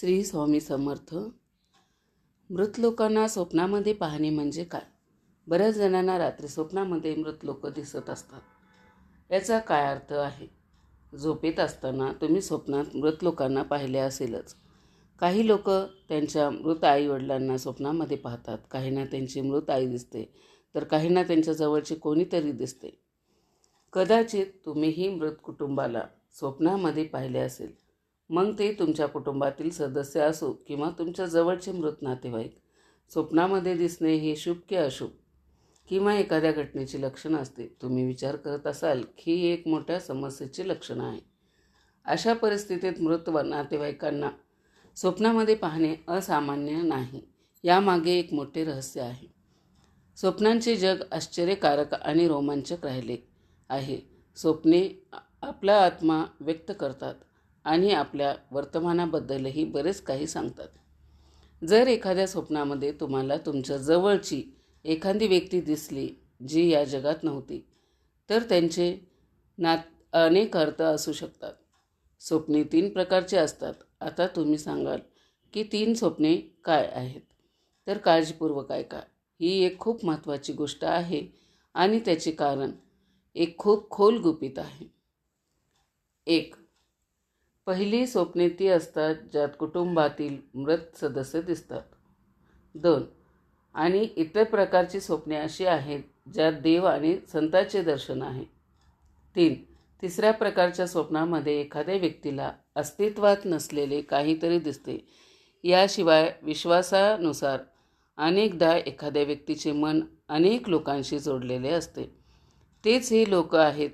श्री स्वामी समर्थ. मृत लोकांना स्वप्नामध्ये पाहणे म्हणजे काय? बऱ्याच जणांना रात्री स्वप्नामध्ये मृत लोक दिसत असतात. याचा काय अर्थ आहे? झोपेत असताना तुम्ही स्वप्नात मृत लोकांना पाहिले असेलच. काही लोक त्यांच्या मृत आईवडिलांना स्वप्नामध्ये पाहतात. काहींना त्यांची मृत आई दिसते तर काहींना त्यांच्या जवळचे कोणीतरी दिसते. कदाचित तुम्हीही मृत कुटुंबाला स्वप्नामध्ये पाहिले असेल. मग ते तुमच्या कुटुंबातील सदस्य असो किंवा तुमच्या जवळचे मृत नातेवाईक. स्वप्नामध्ये दिसणे हे शुभ की अशुभ किंवा एखाद्या घटनेची लक्षणं असते तुम्ही विचार करत असाल की ही एक मोठ्या समस्येची लक्षणं आहे. अशा परिस्थितीत मृत व नातेवाईकांना स्वप्नामध्ये पाहणे असामान्य नाही. यामागे एक मोठे रहस्य आहे. स्वप्नांचे जग आश्चर्यकारक आणि रोमांचक राहिले आहे. स्वप्ने आपला आत्मा व्यक्त करतात. आणि आपल्या वर्तमानाबद्दलही बरेच काही सांगतात. जर एखाद्या स्वप्नामध्ये तुम्हाला तुमच्या जवळची एखादी व्यक्ती दिसली जी या जगात नव्हती तर त्यांचे नात अनेक अर्थ असू शकतात. स्वप्ने तीन प्रकारचे असतात. आता तुम्ही सांगाल की तीन स्वप्ने काय आहेत? तर काळजीपूर्वक ऐका. ही एक खूप महत्त्वाची गोष्ट आहे आणि त्याचे कारण एक खूप खोल गुपित आहे. एक पहिली स्वप्ने ती असतात ज्यात कुटुंबातील मृत सदस्य दिसतात. दोन आणि इतर प्रकारची स्वप्ने अशी आहेत ज्यात देव आणि संतांचे दर्शन आहे. तीन तिसऱ्या प्रकारच्या स्वप्नामध्ये एखाद्या व्यक्तीला अस्तित्वात नसलेले काहीतरी दिसते. याशिवाय विश्वासानुसार अनेकदा एखाद्या व्यक्तीचे मन अनेक लोकांशी जोडलेले असते. तेच हे लोक आहेत.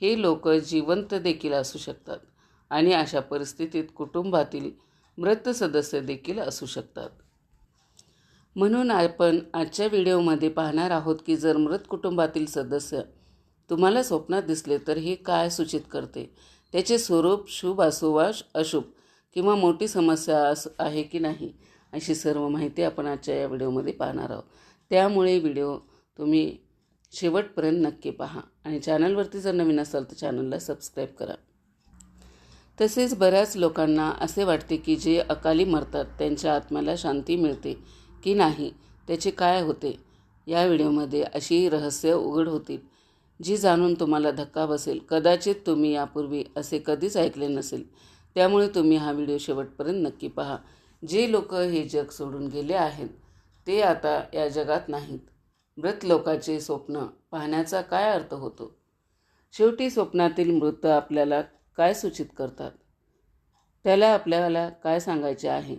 हे लोक जिवंत देखील असू शकतात. आणि अशा परिस्थितीत कुटुंबातील मृत सदस्य देखील असू शकतात. म्हणून आपण आजच्या व्हिडिओमध्ये पाहणार आहोत की जर मृत कुटुंबातील सदस्य तुम्हाला स्वप्नात दिसले तर हे काय सूचित करते? त्याचे स्वरूप शुभ असो वा अशुभ किंवा मोठी समस्या अस आहे की नाही अशी सर्व माहिती आपण आजच्या या व्हिडिओमध्ये पाहणार आहोत. त्यामुळे व्हिडिओ तुम्ही शेवटपर्यंत नक्की पहा आणि चॅनलवरती जर नवीन असाल तर चॅनलला सबस्क्राईब करा. तसेच बऱ्याच लोकांना असे वाटते की जे अकाली मरतात त्यांच्या आत्म्याला शांती मिळते की नाही त्याचे काय होते? या व्हिडिओमध्ये अशी रहस्य उघड होतील जी जाणून तुम्हाला धक्का बसेल. कदाचित तुम्ही यापूर्वी असे कधीच ऐकले नसेल. त्यामुळे तुम्ही हा व्हिडिओ शेवटपर्यंत नक्की पहा. जे लोक हे जग सोडून गेले आहेत ते आता या जगात नाहीत. मृत लोकाचे स्वप्न पाहण्याचा काय अर्थ होतो? शेवटी स्वप्नातील मृत आपल्याला काय सूचित करतात? त्याला आपल्याला काय सांगायचे आहे?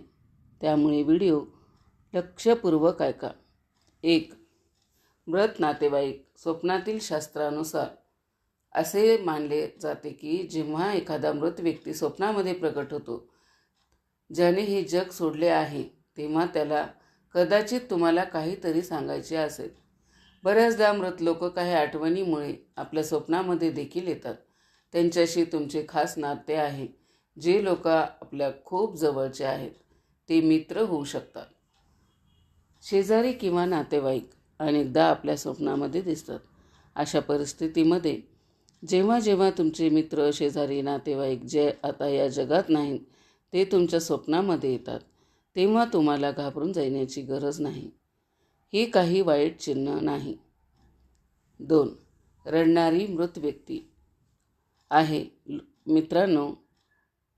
त्यामुळे व्हिडिओ लक्षपूर्वक ऐका. एक मृत नातेवाईक स्वप्नातील शास्त्रानुसार असे मानले जाते की जेव्हा एखादा मृत व्यक्ती स्वप्नामध्ये प्रकट होतो ज्याने हे जग सोडले आहे तेव्हा त्याला कदाचित तुम्हाला काहीतरी सांगायचे असेल. बऱ्याचदा मृत लोक काही आठवणीमुळे आपल्या स्वप्नामध्ये देखील येतात. त्यांच्याशी तुमचे खास नाते आहे जे लोक आपल्या खूप जवळचे आहेत. ते मित्र होऊ शकतात. शेजारी किंवा नातेवाईक अनेकदा आपल्या स्वप्नामध्ये दिसतात. अशा परिस्थितीमध्ये जेव्हा जेव्हा तुमचे मित्र शेजारी नातेवाईक जे आता या जगात नाहीत ते तुमच्या स्वप्नामध्ये येतात तेव्हा तुम्हाला घाबरून जाण्याची गरज नाही. ही काही वाईट चिन्ह नाही. दोन रडणारी मृत व्यक्ती. आहे. मित्रांनो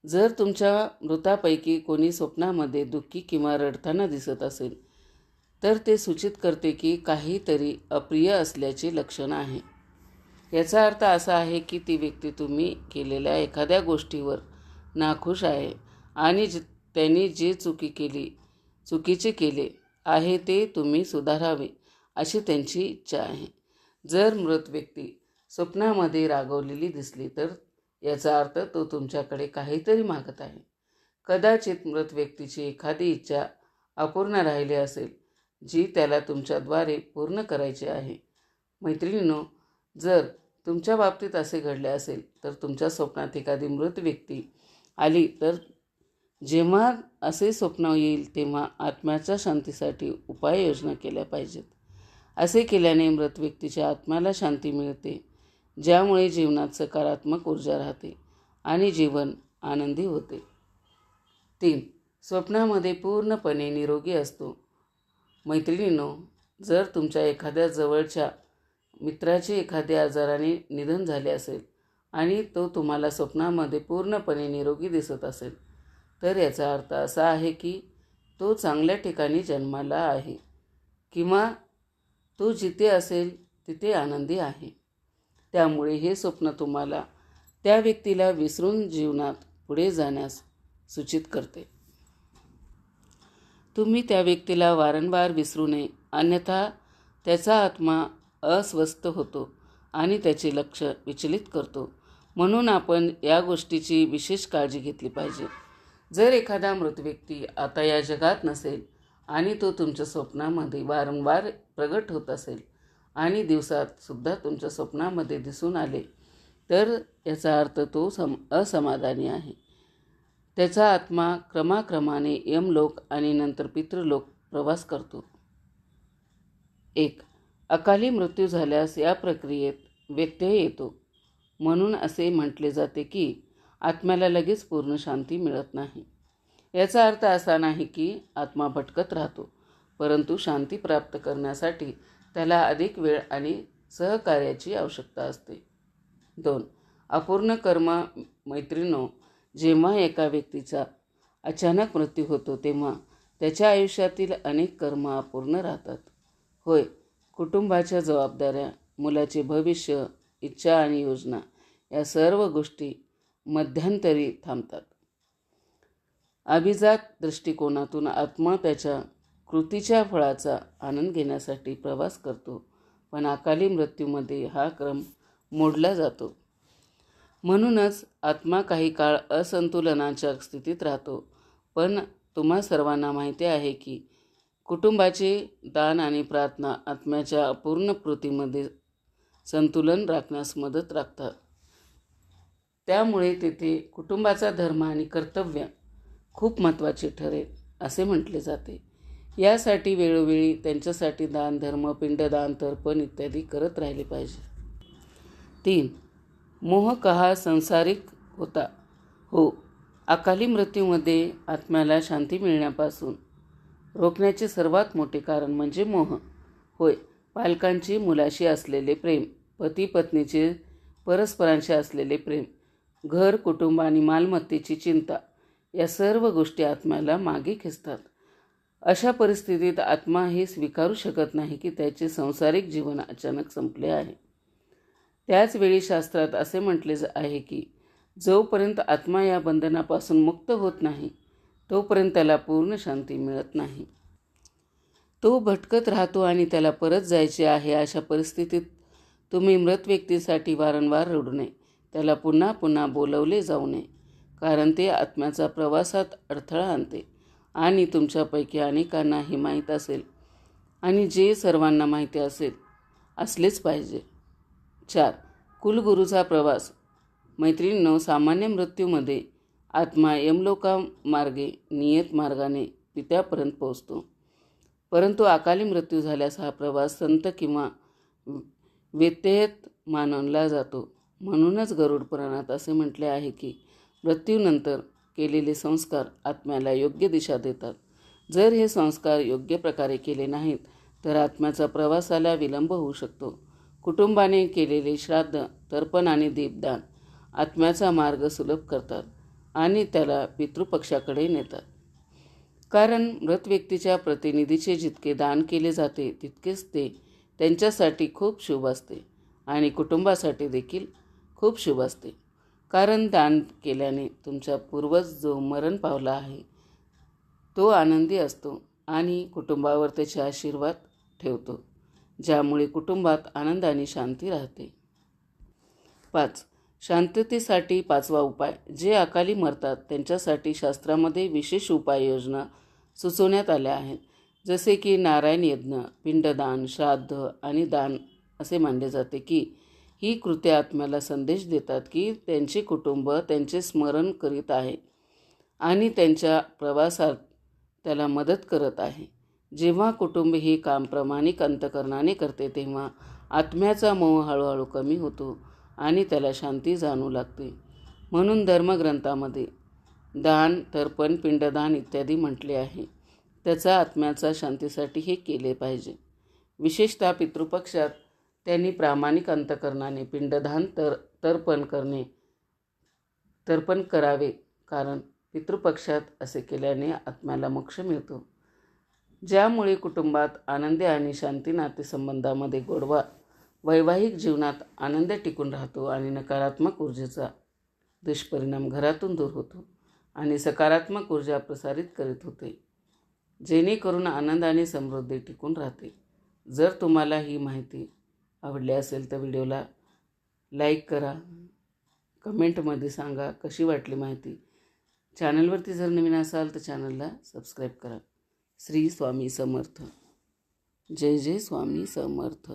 जर तुमच्या मृतापैकी कोणी स्वप्नामध्ये दुःखी किंवा रडताना दिसत असेल तर ते सूचित करते की काहीतरी अप्रिय असल्याचे लक्षण आहे. याचा अर्थ असा आहे की ती व्यक्ती तुम्ही केलेल्या एखाद्या गोष्टीवर नाखुश आहे आणि ज त्यांनी जे चुकी केली चुकीचे केले आहे ते तुम्ही सुधारावे अशी त्यांची इच्छा आहे. जर मृत व्यक्ती स्वप्नामध्ये रागवलेली दिसली तर याचा अर्थ तो तुमच्याकडे काहीतरी मागत आहे. कदाचित मृत व्यक्तीची एखादी इच्छा अपूर्ण राहिली असेल जी त्याला तुमच्याद्वारे पूर्ण करायची आहे. मैत्रिणीनो जर तुमच्या बाबतीत असे घडले असेल तर तुमच्या स्वप्नात एखादी मृत व्यक्ती आली तर जेव्हा असे स्वप्न येईल तेव्हा आत्म्याच्या शांतीसाठी उपाययोजना केल्या पाहिजेत. असे केल्याने मृत व्यक्तीच्या आत्म्याला शांती मिळते. ज्यामुळे जीवनात सकारात्मक ऊर्जा राहते आणि जीवन आनंदी होते. तीन स्वप्नामध्ये पूर्णपणे निरोगी असतो. मैत्रिणींनो जर तुमच्या एखाद्या जवळच्या मित्राचे एखाद्या आजाराने निधन झाले असेल आणि तो तुम्हाला स्वप्नामध्ये पूर्णपणे निरोगी दिसत असेल तर याचा अर्थ असा आहे की तो चांगल्या ठिकाणी जन्माला आहे किंवा तो जिथे असेल तिथे आनंदी आहे. त्यामुळे हे स्वप्न तुम्हाला त्या व्यक्तीला विसरून जीवनात पुढे जाण्यास सूचित करते. तुम्ही त्या व्यक्तीला वारंवार विसरू नये. अन्यथा त्याचा आत्मा अस्वस्थ होतो आणि त्याचे लक्ष विचलित करतो. म्हणून आपण या गोष्टीची विशेष काळजी घेतली पाहिजे. जर एखादा मृत व्यक्ती आता या जगात नसेल आणि तो तुमच्या स्वप्नामध्ये वारंवार प्रगट होत असेल आणि दिवसात सुद्धा तुमच्या स्वप्नामध्ये दिसून आले. तर याचा अर्थ तो सम असमाधानी आहे. त्याचा आत्मा क्रमाक्रमाने यमलोक आणि नंतर पितृलोक प्रवास करतो. एक अकाली मृत्यू झाल्यास या प्रक्रियेत व्यत्यय येतो. म्हणून असे म्हटले जाते की आत्म्याला लगेच पूर्ण शांती मिळत नाही. याचा अर्थ असा नाही की आत्मा भटकत राहतो परंतु शांती प्राप्त करण्यासाठी त्याला अधिक वेळ आणि सहकार्याची आवश्यकता असते. दोन अपूर्ण कर्म मैत्रिणो जेव्हा एका व्यक्तीचा अचानक मृत्यू होतो तेव्हा त्याच्या आयुष्यातील अनेक कर्म अपूर्ण राहतात. होय कुटुंबाच्या जबाबदाऱ्या मुलाचे भविष्य इच्छा आणि योजना या सर्व गोष्टी मध्यंतरी थांबतात. अभिजात दृष्टिकोनातून आत्मा त्याच्या कृतीच्या फळाचा आनंद घेण्यासाठी प्रवास करतो पण अकाली मृत्यूमध्ये हा क्रम मोडला जातो. म्हणूनच आत्मा काही काळ असंतुलनाच्या स्थितीत राहतो पण तुम्हा सर्वांना माहिती आहे की कुटुंबाचे दान आणि प्रार्थना आत्म्याच्या अपूर्ण कृतीमध्ये संतुलन राखण्यास मदत राखतात. त्यामुळे तेथे कुटुंबाचा धर्म आणि कर्तव्य खूप महत्त्वाचे ठरेल असे म्हटले जाते. यासाठी वेळोवेळी त्यांच्यासाठी दान धर्म पिंडदान तर्पण इत्यादी करत राहिले पाहिजे. तीन मोह कहा संसारिक होता. हो अकाली मृत्यूमध्ये आत्म्याला शांती मिळण्यापासून रोखण्याचे सर्वात मोठे कारण म्हणजे मोह. होय पालकांची मुलाशी असलेले प्रेम पती पत्नीचे परस्परांशी असलेले प्रेम घर कुटुंब आणि मालमत्तेची चिंता या सर्व गोष्टी आत्म्याला मागे खेचतात. अशा परिस्थितीत आत्मा हे स्वीकारू शकत नाही की त्याचे संसारिक जीवन अचानक संपले आहे. त्याचवेळी शास्त्रात असे म्हटले आहे की जोपर्यंत आत्मा या बंधनापासून मुक्त होत नाही तोपर्यंत त्याला पूर्ण शांती मिळत नाही. तो भटकत राहतो आणि त्याला परत जायचे आहे. अशा परिस्थितीत तुम्ही मृत व्यक्तीसाठी वारंवार रडू नये. त्याला पुन्हा पुन्हा बोलवले जाऊ नये कारण ते आत्म्याचा प्रवासात अडथळा आणते. आणि तुमच्यापैकी अनेकांना हे माहीत असेल आणि जे सर्वांना माहिती असेल असलेच पाहिजे. चार कुलगुरूचा प्रवास. मैत्रिणींनो सामान्य मृत्यूमध्ये आत्मा यमलोका मार्गे नियत मार्गाने पित्यापर्यंत पोहोचतो. परंतु अकाली मृत्यू झाल्यास हा प्रवास संत किंवा व्यत्ययत मानला जातो. म्हणूनच गरुड पुराणात असे म्हटले आहे की मृत्यूनंतर केलेले संस्कार आत्म्याला योग्य दिशा देतात. जर हे संस्कार योग्य प्रकारे केले नाहीत तर आत्म्याचा प्रवासाला विलंब होऊ शकतो. कुटुंबाने केलेले श्राद्ध तर्पण आणि दीपदान आत्म्याचा मार्ग सुलभ करतात आणि त्याला पितृपक्षाकडे नेतात. कारण मृत व्यक्तीच्या प्रतिनिधीचे जितके दान केले जाते तितकेच ते त्यांच्यासाठी खूप शुभ असते आणि कुटुंबासाठी देखील खूप शुभ असते. कारण दान केल्याने तुमचा पूर्वज जो मरण पावला आहे तो आनंदी असतो आणि कुटुंबावर त्याचे आशीर्वाद ठेवतो ज्यामुळे कुटुंबात आनंद आणि शांती राहते. पाच शांततेसाठी पाचवा उपाय. जे अकाली मरतात त्यांच्यासाठी शास्त्रामध्ये विशेष उपाययोजना सुचवण्यात आल्या आहेत. जसे की नारायण यज्ञ पिंडदान श्राद्ध आणि दान असे मानले जाते की ही कृते आत्म्याला संदेश देतात की त्यांचे कुटुंब त्यांचे स्मरण करीत आहे आणि त्यांच्या प्रवासात त्याला मदत करत आहे. जेव्हा कुटुंब हे काम प्रामाणिक अंतकरणाने करते तेव्हा आत्म्याचा मोह हळूहळू कमी होतो आणि त्याला शांती जाणू लागते. म्हणून धर्मग्रंथामध्ये दान तर्पण पिंडदान इत्यादी म्हटले आहे. त्याचा आत्म्याचा शांतीसाठी हे केले पाहिजे. विशेषतः पितृपक्षात त्यांनी प्रामाणिक अंतकरणाने पिंडदान तर तर्पण करणे तर्पण करावे. कारण पितृपक्षात असे केल्याने आत्म्याला मोक्ष मिळतो. ज्यामुळे कुटुंबात आनंदी आणि शांती नातेसंबंधामध्ये गोडवा वैवाहिक जीवनात आनंद टिकून राहतो आणि नकारात्मक ऊर्जेचा दुष्परिणाम घरातून दूर होतो आणि सकारात्मक ऊर्जा प्रसारित करीत होते. जेणेकरून आनंद आणि समृद्धी टिकून राहते. जर तुम्हाला ही माहिती आवडले असेल तर व्हिडिओला लाईक करा. कमेंटमध्ये सांगा कशी वाटली माहिती. चॅनलवरती जर नवीन असाल तर चॅनलला सबस्क्राईब करा. श्री स्वामी समर्थ. जय जय स्वामी समर्थ.